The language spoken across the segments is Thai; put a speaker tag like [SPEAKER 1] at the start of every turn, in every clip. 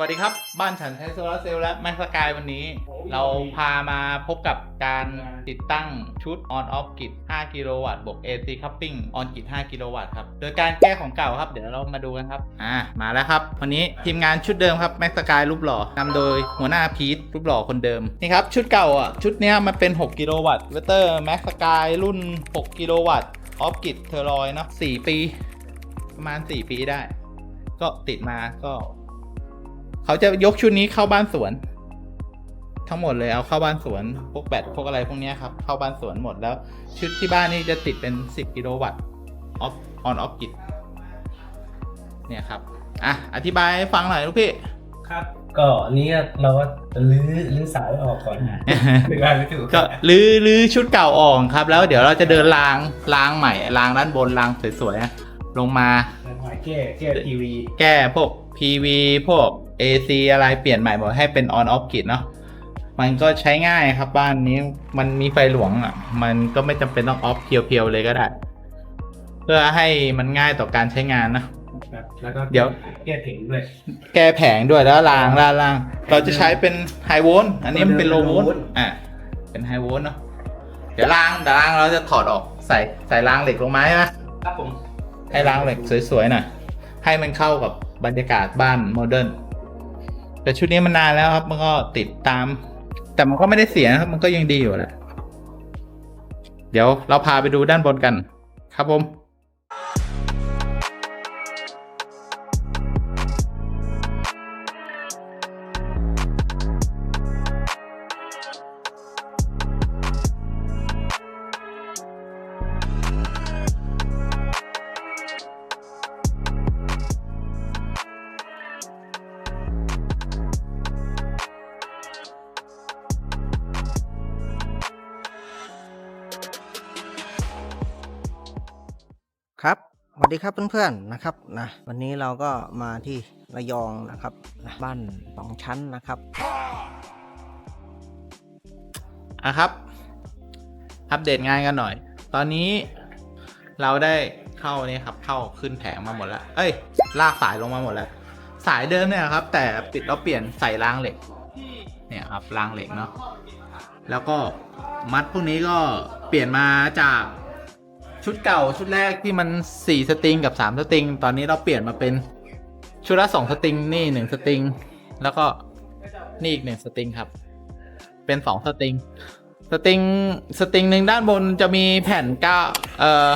[SPEAKER 1] สวัสดีครับ บ้านฉันใช้โซลาร์เซลล์และแม็กสกายวันนี้ เราพามาพบกับการติดตั้งชุด on off grid 5กิโลวัตต์บวก AC coupling on grid 5กิโลวัตต์ครับ โดยการแก้ของเก่าครับ เดี๋ยวเรามาดูกันครับ อ่า มาแล้วครับ วันนี้ทีมงานชุดเดิมครับแม็กสกายรูปหล่อนำโดยหัวหน้าพีทรูปหล่อคนเดิม นี่ครับ ชุดเก่าอะ ชุดเนี้ยมันเป็น 6 กิโลวัตต์เวเตอร์แม็กสกายรุ่น 6 กิโลวัตต์ออฟกิดเทอรอยเนาะ4ปี ประมาณ 4 ปีได้ ก็ติดมาก็ เขาจะยกชุดนี้เข้าบ้านสวน ทั้งหมดเลยเอาเข้าบ้านสวนพวกแบตพวกอะไรพวกเนี้ยครับ เข้าบ้านสวนหมดแล้ว ชุดที่บ้านนี่จะติดเป็น 10 กิโลวัตต์ออฟออนออฟกิดเนี่ยครับ อะ อธิบายให้ฟังหน่อยลูกพี่
[SPEAKER 2] ครับ ก็อันนี้เราก็จะลื้อลื้อสายออกก่อนหรืออะไรไม่ถูก
[SPEAKER 1] ก็ลื้อลื้อชุดเก่าออกครับ แล้วเดี๋ยวเราจะเดินรางรางใหม่รางด้านบนรางสวยๆนะลงมา
[SPEAKER 2] หมายแก้แก้ทีวี
[SPEAKER 1] แก้พวก PV พวก AC อะไรเปลี่ยนใหม่หมดให้เป็น on off grid เนาะมันก็ใช้ง่ายครับบ้านนี้มันมีไฟหลวงอะ มันก็ไม่จำเป็นต้อง off เพียวๆเลยก็ได้ เพื่อให้มันง่ายต่อการใช้งานนะ
[SPEAKER 2] ครับแล้วก็
[SPEAKER 1] เดี๋ยว
[SPEAKER 2] แก้ถึงด้วย
[SPEAKER 1] แก้แผงด้วยแล้วรางล่างล่าง เราจะใช้เป็นไฮโวลต์อันนี้มันเป็นโลโวลต์อะเป็นไฮโวลต์เนาะเดี๋ยวรางเดี๋ยวรางเราจะถอดออกใส่ใส่รางเหล็กลงมาใช่ไหม
[SPEAKER 2] ครับผม
[SPEAKER 1] ให้รางเหล็กสวยๆหน่อยให้มันเข้ากับบรรยากาศบ้านโมเดิร์น แต่ชุดนี้มันนานแล้วครับ มันก็ติดตาม แต่มันก็ไม่ได้เสียนะครับ มันก็ยังดีอยู่แหละ เดี๋ยวเราพาไปดูด้านบนกัน ครับผม
[SPEAKER 3] ครับสวัสดีครับเพื่อนๆนะครับนะวันนี้เราก็มาที่ระยองนะครับนะบ้านสองชั้นนะครับ
[SPEAKER 1] อะครับ อัปเดตงานกันหน่อย ตอนนี้เราได้เข้านี่ครับเข้าขึ้นแผงมาหมดแล้ว เอ้ย ลากสายลงมาหมดแล้ว สายเดิมเนี่ยครับ แต่ปิดเราเปลี่ยนใส่รางเหล็ก เนี่ยครับรางเหล็กเนาะแล้วก็มัดพวกนี้ก็เปลี่ยนมาจาก ชุดเก่าชุดแรกที่มัน4สตริงกับ3สตริง ตอนนี้เราเปลี่ยนมาเป็นชุดละ2สตริงนี่1สตริง แล้วก็นี่อีก1สตริงครับ เป็น2สตริง สตริงสตริงหนึ่งด้านบนจะมีแผ่นเก้าเอ่อ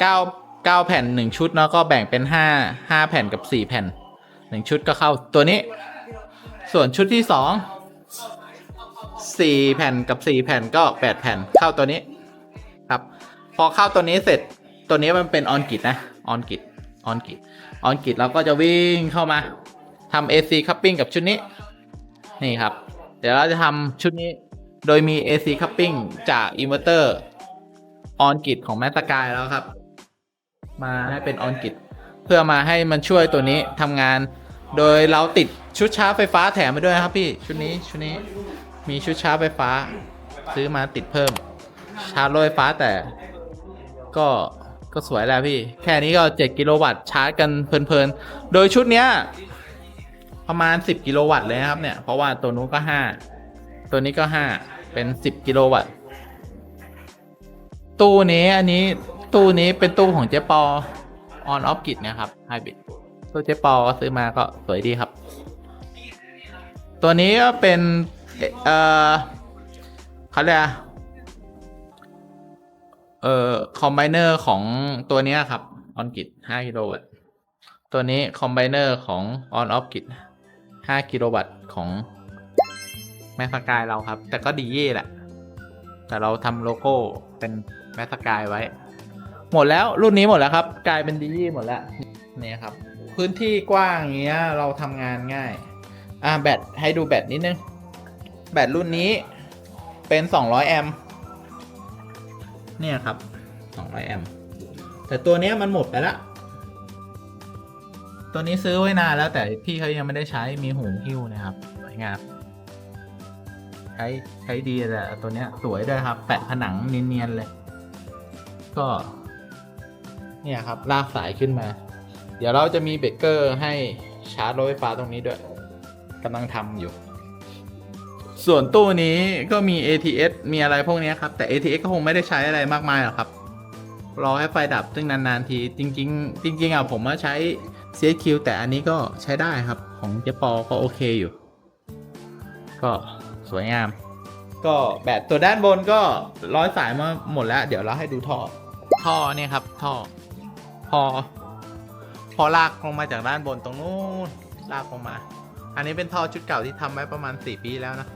[SPEAKER 1] เก้าเก้าแผ่นหนึ่งชุดแล้วก็แบ่งเป็นห้าห้าแผ่นกับสี่แผ่นหนึ่งชุดก็เข้าตัวนี้ ส่วนชุดที่สองสี่แผ่นกับสี่แผ่นก็แปดแผ่นเข้าตัวนี้ พอเข้าตัวนี้เสร็จตัวนี้มันเป็นออนกิ d นะออนกิ d ออนกิ d ออนกิ d เราก็จะวิ่งเข้ามาทำ AC coupling กับชุดนี้ นี่ครับ เดี๋ยวเราจะทำชุดนี้โดยมี AC coupling จากอินเวอร์เตอร์ออนกิ d ของแมตกายแล้วครับ มาให้เป็นออนกิ d เพื่อมาให้มันช่วยตัวนี้ทำงาน โดยเราติดชุดชาร์จไฟฟ้าแถมไปด้วยนะครับพี่ชุดนี้ชุดนี้มีชุดชาร์จไฟฟ้า ซื้อมาติดเพิ่ม ชาร์จรถไฟฟ้าแต่ ก็ก็สวยแล้วพี่ แค่นี้ก็ 7 กิโลวัตต์ชาร์จกันเพลินๆ โดยชุดเนี้ย ประมาณ 10 กิโลวัตต์เลยนะครับเนี่ย เพราะว่าตัวนู้นก็ 5 ตัวนี้ก็ 5 เป็น 10 กิโลวัตต์ ตู้นี้อันนี้ตู้นี้เป็นตู้ของเจ๊ปอ on off grid นะครับ hybrid ตู้เจ๊ปอก็ซื้อมาก็สวยดีครับ ตัวนี้ก็เป็น เอ่อเขาเรียก เอ่อคอมไบเนอร์ของตัวเนี้ยครับ on grid 5กิโลวัตต์ตัวนี้คอมไบเนอร์ของ on off grid 5กิโลวัตต์ของแมสกายเราครับ แต่ก็ดีเย่แหละ แต่เราทำโลโก้เป็นแมสกายไว้ หมดแล้วรุ่นนี้หมดแล้วครับ กลายเป็นดีเย่หมดแล้วเนี่ยครับ พื้นที่กว้างอย่างเงี้ยเราทำงานง่าย อ่าแบตให้ดูแบตนิดนึง แบตรุ่นนี้เป็น 200 แอมป์ เนี่ยครับ 200 แอมป์แต่ตัวเนี้ยมันหมดไปละ ตัวนี้ซื้อไว้นานแล้วแต่พี่เขายังไม่ได้ใช้มีหูหิ้วนะครับสวยงามใช้ใช้ดีแต่ตัวเนี้ยสวยด้วยครับ แปะผนังเนียนๆเลย ก็ เนี่ยครับ ลากสายขึ้นมา เดี๋ยวเราจะมีเบรกเกอร์ให้ชาร์จรถไฟฟ้าตรงนี้ด้วยกำลังทำอยู่ ส่วนตู้นี้ก็มี ATS มีอะไรพวกเนี้ยครับ แต่ ATS ก็คงไม่ได้ใช้อะไรมากมายหรอกครับ รอให้ไฟดับซึ่งนานๆที จริง ๆ จริง ๆอะผมว่าใช้ CSQ แต่อันนี้ก็ใช้ได้ครับ ของเจปอก็โอเคอยู่ ก็สวยงาม ก็แบตตัวด้านบนก็ร้อยสายมาหมดแล้ว เดี๋ยวเราให้ดูท่อ ท่อเนี่ยครับ ท่อ พอ พอลากลงมาจากด้านบนตรงนู้นลากลงมาอันนี้เป็นท่อชุดเก่าที่ทำไว้ประมาณ 4 ปีแล้วนะ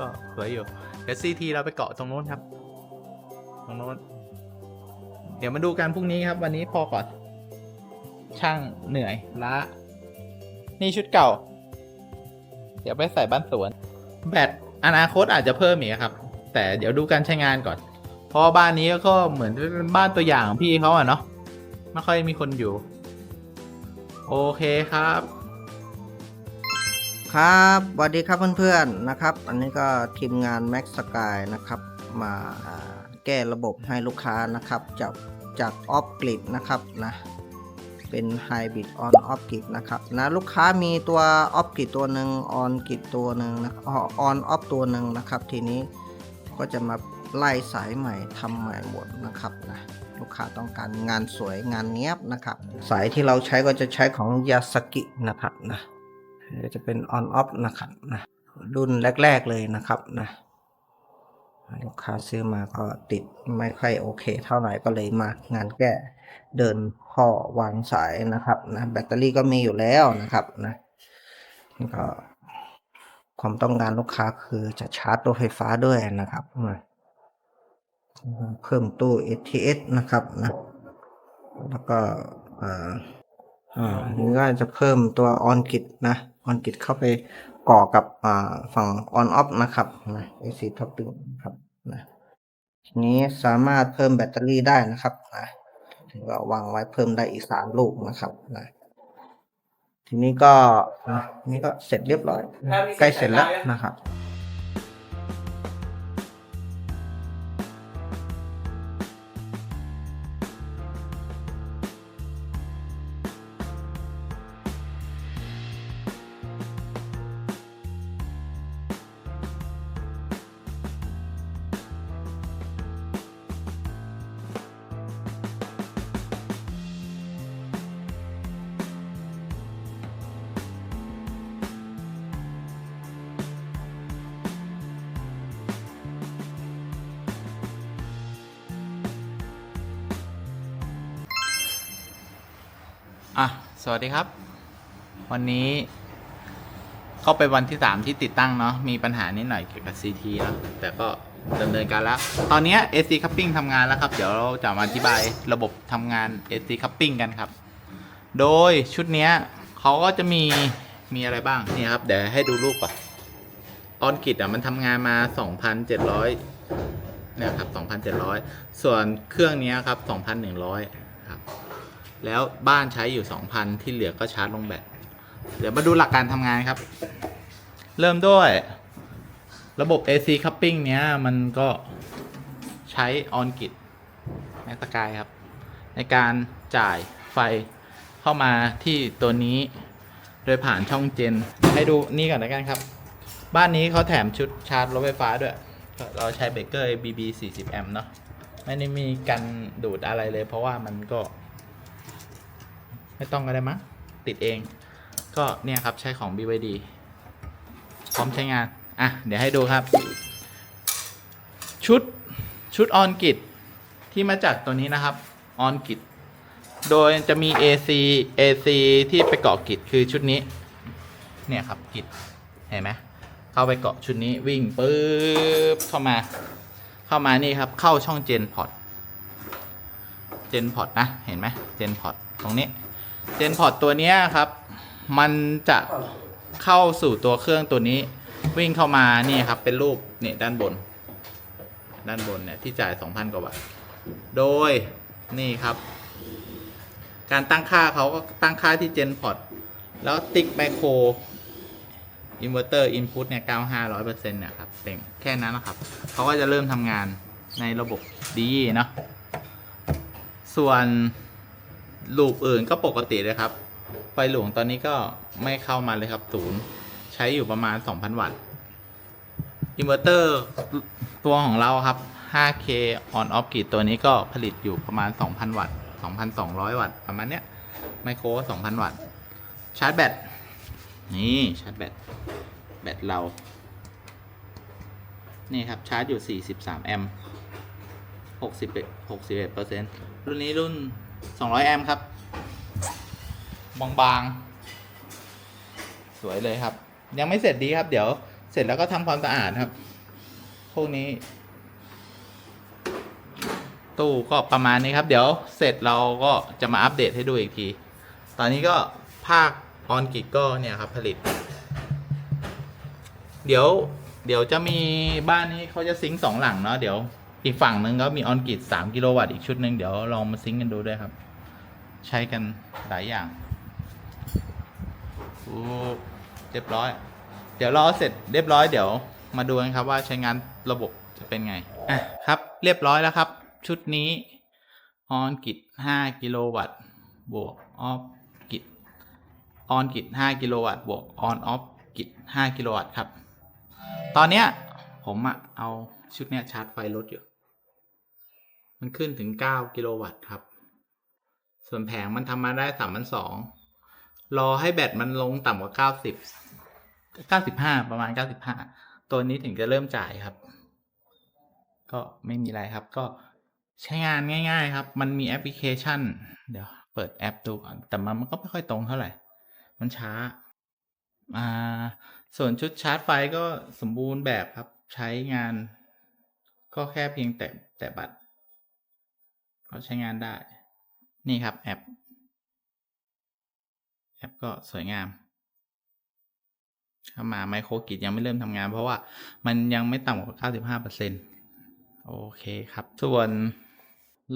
[SPEAKER 1] ก็สวยอยู่ เดี๋ยวซีทีเราไปเกาะตรงโน้นครับ ตรงโน้น เดี๋ยวมาดูกันพรุ่งนี้ครับ วันนี้พอก่อน ช่างเหนื่อยล้านี่ชุดเก่า เดี๋ยวไปใส่บ้านสวน แบตอนาคตอาจจะเพิ่มอีกครับ แต่เดี๋ยวดูการใช้งานก่อน เพราะบ้านนี้ก็เหมือนเป็นบ้านตัวอย่างพี่เขาอะเนาะ ไม่ค่อยมีคนอยู่ โอเคครับ
[SPEAKER 3] ครับสวัสดีครับเพื่อนๆนะครับ อันนี้ก็ทีมงาน Max Sky นะครับ มาแก้ระบบให้ลูกค้านะครับ จากจากออฟกริดนะครับนะ เป็น Hybrid on off grid นะครับนะลูกค้ามีตัว off grid ตัวหนึ่ง on grid ตัวหนึ่งนะ on off ตัวหนึ่งนะครับ ทีนี้ก็จะมาไล่สายใหม่ทำใหม่หมดนะครับนะลูกค้าต้องการงานสวยงานเนี้ยบนะครับ สายที่เราใช้ก็จะใช้ของยาสกินะครับนะ จะเป็น on off นะครับนะรุ่นแรก ๆ เลยนะครับนะลูกค้าซื้อมาก็ติดไม่ค่อยโอเค เท่าไหร่ก็เลยมางานแก้เดินข้อวางสายนะครับนะแบตเตอรี่ก็มีอยู่แล้วนะครับนะก็ความต้องการลูกค้าคือจะชาร์จรถไฟฟ้าด้วยนะครับนะเพิ่มตู้ ATS นะครับนะแล้วก็ อ่ออ่าอันนี้ก็จะเพิ่มตัว on grid นะ on grid เข้าไปก่อกับอ่าฝั่ง on off นะครับนะ AC topping ครับนะทีนี้สามารถเพิ่มแบตเตอรี่ได้นะครับนะถือว่าวางไว้เพิ่มได้อีกสามลูกนะครับนะทีนี้ก็นะนี่ก็เสร็จเรียบร้อยนะใกล้เสร็จแล้วนะครับ
[SPEAKER 1] อะ สวัสดีครับ วันนี้ก็เป็นวันที่3ที่ติดตั้งเนาะ มีปัญหานิดหน่อยเกี่ยวกับ CT เนอะแต่ก็ดำเนินการแล้ว ตอนนี้ AC coupling ทำงานแล้วครับ เดี๋ยวเราจะมาอธิบายระบบทำงาน AC coupling กันครับ โดยชุดนี้เขาก็จะมีมีอะไรบ้าง นี่ครับ เดี๋ยวให้ดูรูปก่อนออนกิดอะมันทำงานมา 2,700เนี่ยครับ2,700 ส่วนเครื่องนี้ครับ 2,100 ครับ แล้วบ้านใช้อยู่ 2,000 ที่เหลือก็ชาร์จลงแบตเดี๋ยวมาดูหลักการทำงานครับ เริ่มด้วยระบบ AC coupling เนี้ยมันก็ใช้ on grid แมสกายครับ ในการจ่ายไฟเข้ามาที่ตัวนี้โดยผ่านช่องเจน ให้ดูนี่ก่อนแล้วกันครับ บ้านนี้เขาแถมชุดชาร์จรถไฟฟ้าด้วย เราใช้เบเกอร์ BB 40 แอมป์เนาะไม่ได้มีกันดูดอะไรเลยเพราะว่ามันก็ ไม่ต้องก็ได้มั้งติดเอง ก็เนี่ยครับใช้ของ BYD พร้อมใช้งาน อะ เดี๋ยวให้ดูครับ ชุดชุดออนกิดที่มาจากตัวนี้นะครับออนกิดโดยจะมี AC AC ที่ไปเกาะกิดคือชุดนี้ เนี่ยครับกิดเห็นไหมเข้าไปเกาะชุดนี้วิ่งปึ๊บเข้ามา เข้ามานี่ครับ เข้าช่องเจนพอร์ตเจนพอร์ตนะ เห็นไหมเจนพอร์ตตรงนี้ เจนพอร์ตตัวเนี้ยครับ มันจะเข้าสู่ตัวเครื่องตัวนี้ วิ่งเข้ามานี่ครับ เป็นรูปเนี่ยด้านบน ด้านบนเนี่ยที่จ่าย 2,000 กว่าบาท โดยนี่ครับ การตั้งค่าเขาก็ตั้งค่าที่เจนพอร์ตแล้วติ๊กไมโครอินเวอร์เตอร์อินพุตเนี่ย95 100%เปอร์เซ็นต์เนี่ยครับเป็นแค่นั้นนะครับเขาก็จะเริ่มทำงานในระบบดีเนาะส่วน ลูปอื่นก็ปกติเลยครับ ไฟหลวงตอนนี้ก็ไม่เข้ามาเลยครับศูนย์ใช้อยู่ประมาณ 2,000 วัตต์อินเวอร์เตอร์ตัวของเราครับ 5K on off grid ตัวนี้ก็ผลิตอยู่ประมาณ 2,000 วัตต์ 2,200 วัตต์ประมาณเนี้ยไมโคร 2,000 วัตต์ ชาร์จแบต นี่ ชาร์จแบต แบตเรา นี่ครับ ชาร์จอยู่ 43 แอมป์60 61เปอร์เซ็นต์รุ่นนี้รุ่น 200 แอมป์ครับ บางๆ สวยเลยครับ ยังไม่เสร็จดีครับ เดี๋ยวเสร็จแล้วก็ทำความสะอาดครับ พวกนี้ ตู้ก็ประมาณนี้ครับ เดี๋ยวเสร็จเราก็จะมาอัปเดตให้ดูอีกที ตอนนี้ก็ภาคออนกิกก็เนี่ยครับผลิต เดี๋ยวเดี๋ยวจะมีบ้านนี้เขาจะซิงสองหลังเนาะเดี๋ยว อีกฝั่งหนึ่งก็มีออนกิดสามกิโลวัตต์อีกชุดหนึ่งเดี๋ยวลองมาซิงกันดูด้วยครับ ใช้กันหลายอย่างโอ้เรียบร้อย เดี๋ยวรอเสร็จเรียบร้อยเดี๋ยวมาดูกันครับว่าใช้งานระบบจะเป็นไงอะครับ เรียบร้อยแล้วครับ ชุดนี้ออนกิด5กิโลวัตต์บวกออฟกิดออนกิด5กิโลวัตต์บวกออนออฟกิด5กิโลวัตต์ครับ ตอนเนี้ยผมอะเอาชุดเนี้ยชาร์จไฟรถอยู่ มันขึ้นถึง 9 กิโลวัตต์ครับ ส่วนแผงมันทำมาได้3 2 0 0รอให้แบตมันลงต่ำกว่า 90 95 ประมาณ 95 ตัวนี้ถึงจะเริ่มจ่ายครับ ก็ไม่มีอะไรครับ ก็ใช้งานง่าย ๆ ครับ มันมีแอปพลิเคชัน เดี๋ยว เปิดแอปดูก่อน แต่มันก็ไม่ค่อยตรงเท่าไหร่ มันช้า อ่า ส่วนชุดชาร์จไฟก็สมบูรณ์แบบครับ ใช้งาน ก็แค่เพียงแต่แต่บัตร ก็ใช้งานได้ นี่ครับแอป แอปก็สวยงาม เข้ามาไมโครกิจยังไม่เริ่มทำงาน เพราะว่ามันยังไม่ต่ำกว่า 95%โอเคครับ ส่วน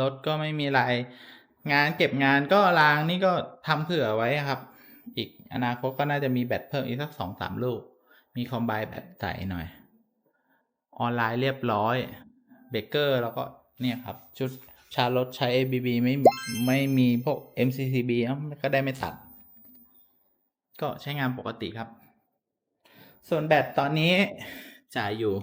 [SPEAKER 1] รถก็ไม่มีอะไร งานเก็บงานก็รางนี่ก็ทำเผื่อไว้ครับ อีกอนาคตก็น่าจะมีแบตเพิ่มอีกสักสองสามลูก มีคอมไบแบตใส่หน่อย ออนไลน์เรียบร้อย เบเกอร์แล้วก็เนี่ยครับ ชุด ชาร์จรถใช้ ABB ไม่ไม่มีพวก MCCB เนอะก็ได้ไม่ตัด ก็ใช้งานปกติครับ ส่วนแบตตอนนี้จ่ายอยู่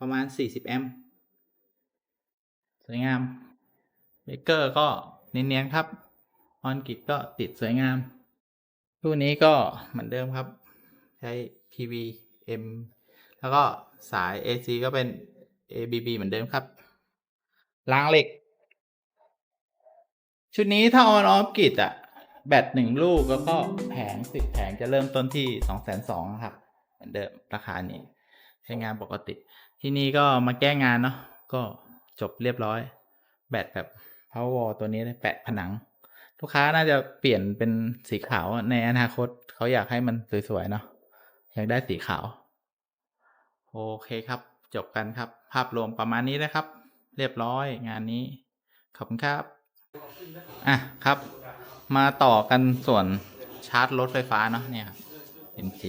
[SPEAKER 1] ประมาณ 40 แอมป์สวยงามเบเกอร์ก็เนียนๆครับ ออนกิตก็ติดสวยงามรุ่นนี้ก็เหมือนเดิมครับ ใช้ PVM แล้วก็สาย AC ก็เป็น ABB เหมือนเดิมครับ รางเหล็ก ชุดนี้ถ้าออนออฟกิดอะแบตหนึ่งลูกแล้วก็แผงสิบแผงจะเริ่มต้นที่สองแสนสองครับ เหมือนเดิมราคานี้ ใช้งานปกติ ที่นี่ก็มาแก้งานเนาะก็จบเรียบร้อย แบตแบบ power wall ตัวนี้เลยแปะผนัง ลูกค้าน่าจะเปลี่ยนเป็นสีขาวในอนาคตเขาอยากให้มันสวยๆเนาะอยากได้สีขาว โอเคครับ จบกันครับ ภาพรวมประมาณนี้นะครับ เรียบร้อยงานนี้ ขอบคุณครับ อะครับ มาต่อกันส่วนชาร์จรถไฟฟ้าเนาะเนี่ยครับ MG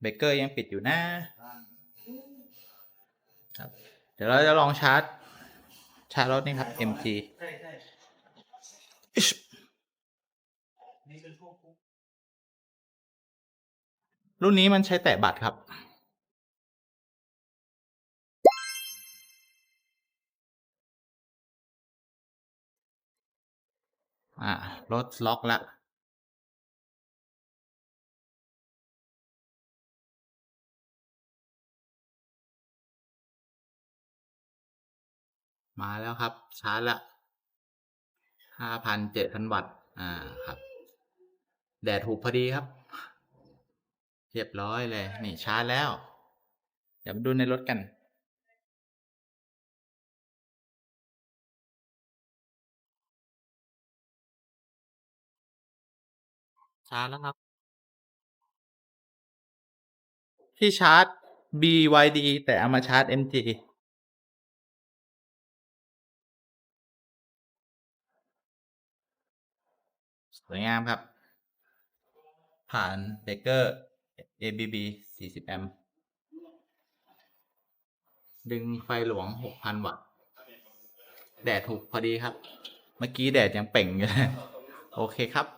[SPEAKER 1] เบเกอร์ยังปิดอยู่นะครับ เดี๋ยวเราจะลองชาร์จ ชาร์จรถนี่ครับ MG อิ๊ชรุ่นนี้มันใช้แตะบัตรครับ อ่ารถล็อกล้วมาแล้วครับ ชาร์จละห้าพันเจ็ดพันวัตต์ อ่า ครับ แดดถูกพอดีครับ เรียบร้อยเลย นี่ชาร์จแล้ว เดี๋ยวมาดูในรถกัน ชาร์จแล้วครับ ที่ชาร์จ BYD แต่เอามาชาร์จ MG สวยงามครับ ผ่านเบเกอร์ ABB 40 แอมป์ดึงไฟหลวง 6,000 วัตต์ แดดถูกพอดีครับ เมื่อกี้แดดยังเป่งอยู่เลย โอเคครับ